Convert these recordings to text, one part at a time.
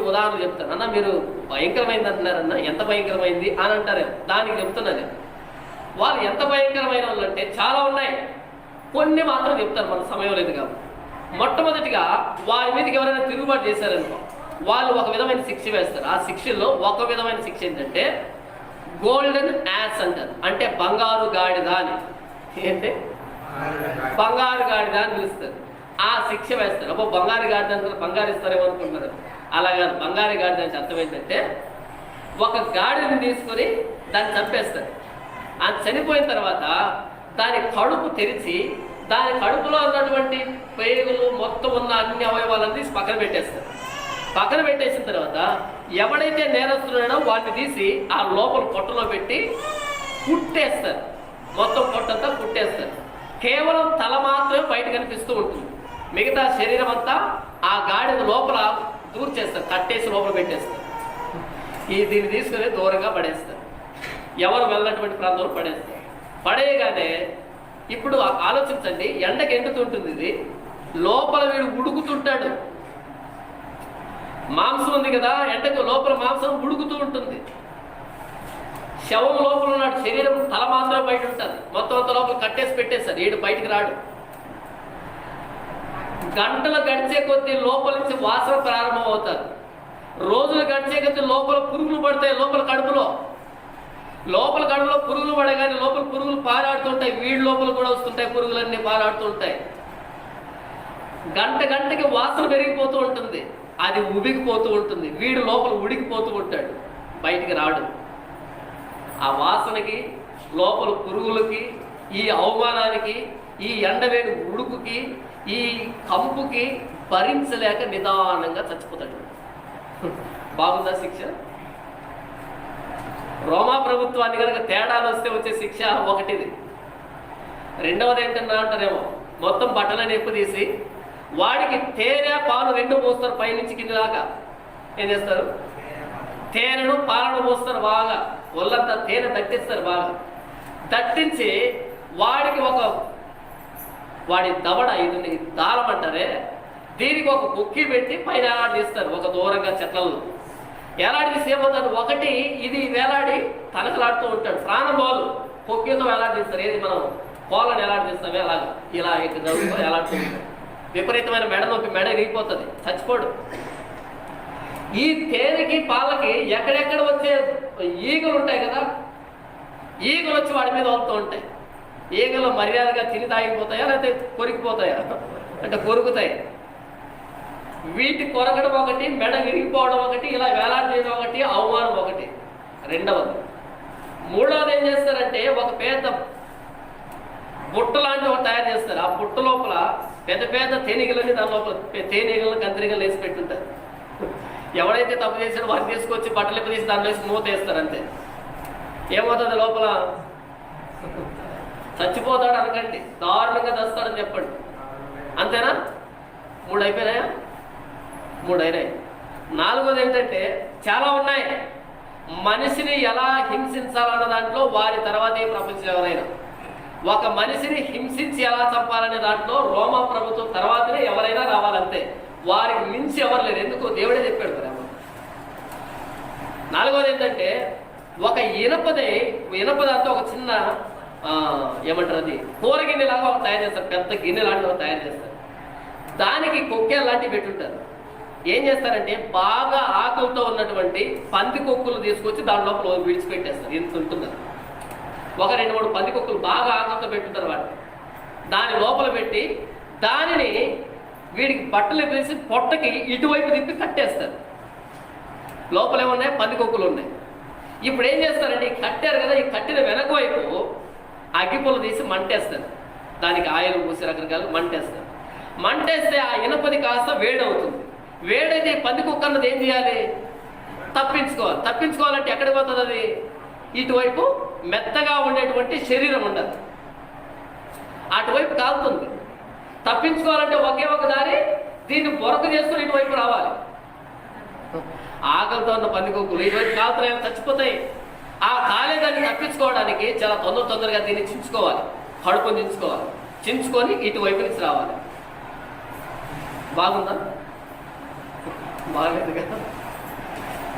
ఉదాహరణ చెప్తాను. అన్న మీరు భయంకరమైంది అంటున్నారన్న ఎంత భయంకరమైంది అని అంటారు. దానికి చెప్తున్నది వాళ్ళు ఎంత భయంకరమైన వాళ్ళు అంటే చాలా ఉన్నాయి. కొన్ని మాత్రం చెప్తారు మన సమయం లేదు కాబట్టి. మొట్టమొదటిగా వారి మీదకి ఎవరైనా తిరుగుబాటు చేశారనుకో వాళ్ళు ఒక విధమైన శిక్ష వేస్తారు. ఆ శిక్షల్లో ఒక విధమైన శిక్ష ఏంటంటే గోల్డెన్ యాస్ అంటారు. అంటే బంగారు గాడిద అని. ఏంటి? బంగారు గాడిద అని పిలుస్తారు. ఆ శిక్ష వేస్తారు. అబ్బో బంగారు గాడిద అంటారు బంగారు ఇస్తారేమో అనుకుంటున్నారు. అలా కాదు బంగారు గాడిద అంటే అర్థమైందంటే ఒక గాడిని తీసుకొని దాన్ని చంపేస్తారు. అది చనిపోయిన తర్వాత దాని కడుపు తెరిచి దాని కడుపులో ఉన్నటువంటి పేగులు మొత్తం ఉన్న అన్ని అవయవాలన్నీ తీసి పక్కన పెట్టేస్తారు. పక్కన పెట్టేసిన తర్వాత ఎవడైతే నేరస్తున్నాడో వాటిని తీసి ఆ లోపల పొట్టలో పెట్టి కుట్టేస్తారు. మొత్తం పొట్టంతా కుట్టేస్తారు. కేవలం తల మాత్రమే బయట కనిపిస్తూ ఉంటుంది. మిగతా శరీరం అంతా ఆ గాడిద లోపల దూర్చేస్తారు కట్టేసి లోపల పెట్టేస్తారు. ఈ దీన్ని తీసుకుని దూరంగా పడేస్తారు. ఎవరు వెళ్ళినటువంటి ప్రాంతంలో పడేస్తారు. పడేయగానే ఇప్పుడు ఆ- ఆలోచించండి ఎండకి ఎండుతుంటుంది ఇది. లోపల వీడు ఉడుకుతుంటాడు. మాంసం ఉంది కదా ఎండకు లోపల మాంసం ఉడుకుతూ ఉంటుంది. శవం లోపల ఉన్నాడు శరీరం తల మాత్రం బయట ఉంటుంది. మొత్తం అంత లోపల కట్టేసి పెట్టేస్తారు ఏడు బయటికి రాడు. గంటలు గడిచే కొద్దీ లోపల నుంచి వాసన ప్రారంభం అవుతారు రోజులు గడిచే కొద్దీ లోపల పురుగులు పడతాయి లోపల కడుపులో. లోపల కడుపులో పురుగులు పడగానే లోపల పురుగులు పారాడుతుంటాయి. వీడి లోపల కూడా వస్తుంటాయి పురుగులన్నీ పారాడుతుంటాయి. గంట గంటకి వాసన పెరిగిపోతూ ఉంటుంది. అది ఉబికిపోతూ ఉంటుంది. వీడు లోపల ఉడికిపోతూ ఉంటాడు. బయటికి రాడు. ఆ వాసనకి లోపల పురుగులకి ఈ అవమానానికి ఈ ఎండవేడి ఉడుకుకి ఈ కంపుకి భరించలేక నిదానంగా చచ్చిపోతాడు. బాగుందా శిక్ష? రోమా ప్రభుత్వాన్ని కనుక తేడాలు వస్తే వచ్చే శిక్ష ఒకటిది. రెండవది ఏంటన్నా అంటారేమో? మొత్తం బట్టలని ఎప్పు తీసి వాడికి తేనె పాలు రెండు పోస్తారు పైనుంచి కింద దాకా. ఏం చేస్తారు? తేనెను పాలను పోస్తారు బాగా. ఒళ్ళంతా తేనె దట్టిస్తారు బాగా. దట్టించి వాడికి ఒక వాడి దవడ ఇది దారం అంటారే దీనికి ఒక బుక్కి పెట్టి పైన ఎలాడదీస్తారు ఒక దూరంగా చెట్లలో ఎలాడదీసి ఏమవుతాడు ఒకటి ఇది వేలాడి తనకలాడుతూ ఉంటాడు. ప్రాణం బాలు కొక్కితో వేలాడదీస్తారు ఏది మనం కోళ్ళని ఎలాడదీస్తామే అలాగ. ఇలా ఇటు ఎలాడుతూ ఉంటాడు. విపరీతమైన మెడ నొప్పి మెడ విరిగిపోతుంది. చచ్చిపోడు. ఈ తేనెకి పాలకి ఎక్కడెక్కడ వచ్చే ఈగలు ఉంటాయి కదా? ఈగలు వచ్చి వాడి మీద వస్తూ ఉంటాయి. ఈగలు మర్యాదగా తిని తాగిపోతాయా లేకపోతే కొరికిపోతాయా? అంటే కొరుకుతాయి. వీటి కొరకడం ఒకటి మెడ విరిగిపోవడం ఒకటి ఇలా వేలాడేయడం ఒకటి అవమానం ఒకటి. రెండవది మూడవది ఏం చేస్తారంటే ఒక పెద్ద బుట్ట లాంటి ఒకటి తయారు చేస్తారు. ఆ బుట్ట లోపల పెద్ద పెద్ద తేనెగలని దాని లోపల పె- తేనెగలను కంత్రిగలు వేసి పెట్టుంటారు. ఎవడైతే తప్పు చేసాడో వాడిని తీసుకొచ్చి బట్టలు ఇప్ప తీసి దాంట్లో వేసి మూత వేస్తారు అంతే. ఏమవుతుంది? లోపల చచ్చిపోతాడు అనకండి. దారుణంగా చస్తాడని చెప్పండి. అంతేనా? మూడు అయిపోయినాయా? మూడు అయినాయి. నాలుగోది ఏంటంటే చాలా ఉన్నాయి. మనిషిని ఎలా హింసించాలన్న దాంట్లో వారి తర్వాత ఏ ప్రపంచం ఎవరైనా. ఒక మనిషిని హింసించి ఎలా చంపాలనే దాంట్లో రోమా ప్రభుత్వం తర్వాతనే ఎవరైనా రావాలంతే. వారికి మించి ఎవరు లేరు. ఎందుకు దేవుడే చెప్పాడు ప్రేమ నాలుగోది ఏంటంటే ఒక ఇనపది ఇనపదంతా ఒక చిన్న ఏమంటారు అది? కూర గిన్నెలాగా తయారు చేస్తారు పెద్ద గిన్నె లాంటివి తయారు చేస్తారు. దానికి కొక్కేలు లాంటివి పెట్టుంటారు. ఏం చేస్తారంటే బాగా ఆకలితో ఉన్నటువంటి పంది కొక్కులు తీసుకొచ్చి దాని లోపల విడిచిపెట్టేస్తారు ఎంత ఉంటుంది? ఒక రెండు మూడు పంది కొక్కులు బాగా ఆకలితో పెట్టుంటారు వాటిని దాని లోపల పెట్టి దానిని వీడికి బట్టలు వేసి పొట్టకి ఇటువైపు తిప్పి కట్టేస్తారు. లోపలేమున్నాయి? పంది కొక్కులు ఉన్నాయి ఇప్పుడు ఏం చేస్తారంటే ఈ కట్టారు కదా ఈ కట్టిన వెనక వైపు అగ్గిపుల్ల తీసి మంటేస్తారు దానికి ఆయిల్ పూసి రకరకాలు మంటేస్తారు మంటేస్తే ఆ ఇనపది కాస్త వేడవుతుంది. వేడైతే పంది కుక్కన్నది ఏం చేయాలి? తప్పించుకోవాలి. తప్పించుకోవాలంటే ఎక్కడికి పోతుంది అది? ఇటువైపు మెత్తగా ఉండేటువంటి శరీరం ఉండదు అటువైపు కాలుతుంది. తప్పించుకోవాలంటే ఒకే ఒక దారి దీన్ని బొరక చేసుకుని ఇటువైపు రావాలి. ఆకలితో ఉన్న పందికొక్కులు ఇటువైపు కాలుతున్నాయి చచ్చిపోతాయి. ఆ కాలేదాన్ని తప్పించుకోవడానికి చాలా తొందర తొందరగా దీన్ని చించుకోవాలి. కడుపుని చించుకోవాలి. చించుకొని ఇటువైపు నుంచి రావాలి. బాగుందా? బాగలేదు కదా?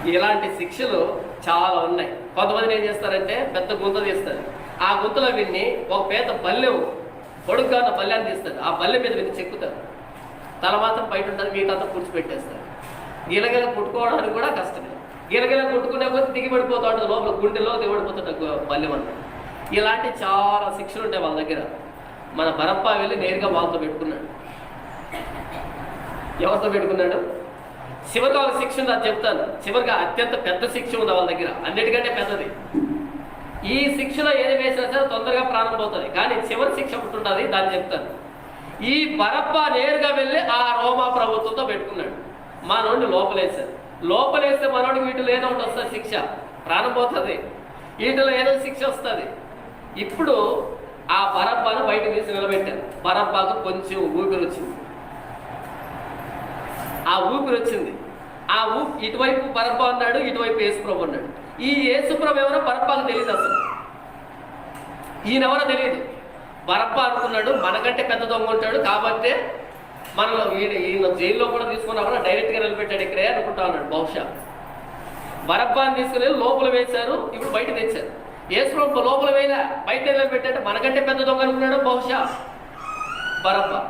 ఇలాంటి శిక్షలు చాలా ఉన్నాయి. కొంతమంది ఏం చేస్తారంటే పెద్ద గుంత తీస్తారు. ఆ గుంతలో విన్ని ఒక పేద పల్లెవు పొడుగ్గా ఉన్న పల్లెని తీస్తారు. ఆ పల్లె మీద విని చెక్కుతారు. తల మాత్రం బయట ఉంటుంది మీటంతా పుడిచిపెట్టేస్తారు. గిలగల పుట్టుకోవడానికి కూడా కష్టమే. గిలగిల కుట్టుకునే కొద్ది దిగిపడిపోతూ ఉంటుంది లోపల గుండెలో దిగబడిపోతుంది బల్లెం అన్నమాట ఇలాంటి చాలా శిక్షలు ఉంటాయి వాళ్ళ దగ్గర. మన బరప్ప వెళ్ళి నేరుగా వాళ్ళతో పెట్టుకున్నాడు. ఎవరితో పెట్టుకున్నాడు? చివరిగా ఒక శిక్ష ఉంది? అది చెప్తాను. చివరిగా అత్యంత పెద్ద శిక్ష ఉంది వాళ్ళ దగ్గర. అన్నిటికంటే పెద్దది. ఈ శిక్షలో ఏది వేసినా సరే తొందరగా ప్రాణం పోతుంది. కానీ చివరి శిక్ష ఒకటి ఉంటుంది దాన్ని చెప్తాను. ఈ బరప్ప నేరుగా వెళ్ళి ఆ రోమా ప్రభుత్వంతో పెట్టుకున్నాడు. మా నుండి లోపలేశారు. లోపలేస్తే మనోడికి వీటిలో ఏదో ఒకటి వస్తుంది శిక్ష. ప్రాణం పోతుంది వీటిలో ఏదో శిక్ష వస్తుంది. ఇప్పుడు ఆ పరంపాను బయట తీసి నిలబెట్టారు. పరంపాకు కొంచెం ఊపిరి వచ్చింది. ఆ ఊపిరి వచ్చింది. ఆ ఊ ఇటువైపు పరప్ప అన్నాడు ఇటువైపు యేసుప్రభు ఉన్నాడు. ఈ యేసుప్రభు ఎవరో పరప్పకు తెలియదు అసలు. ఈయనెవరో తెలియదు బరప్ప అనుకున్నాడు మనకంటే పెద్ద దొంగ ఉంటాడు కాబట్టి మనం ఈయన జైల్లో కూడా తీసుకున్నప్పుడు డైరెక్ట్గా నిలబెట్టాడు ఇక్కడే అనుకుంటా ఉన్నాడు బహుశా. బరప్పాని తీసుకుని లోపల వేశారు ఇప్పుడు బయట తెచ్చారు. యేసుప్రభు లోపల వేయలే బయట నిలబెట్టాడు మనకంటే పెద్ద దొంగ అనుకున్నాడు బహుశా. బరబ్బా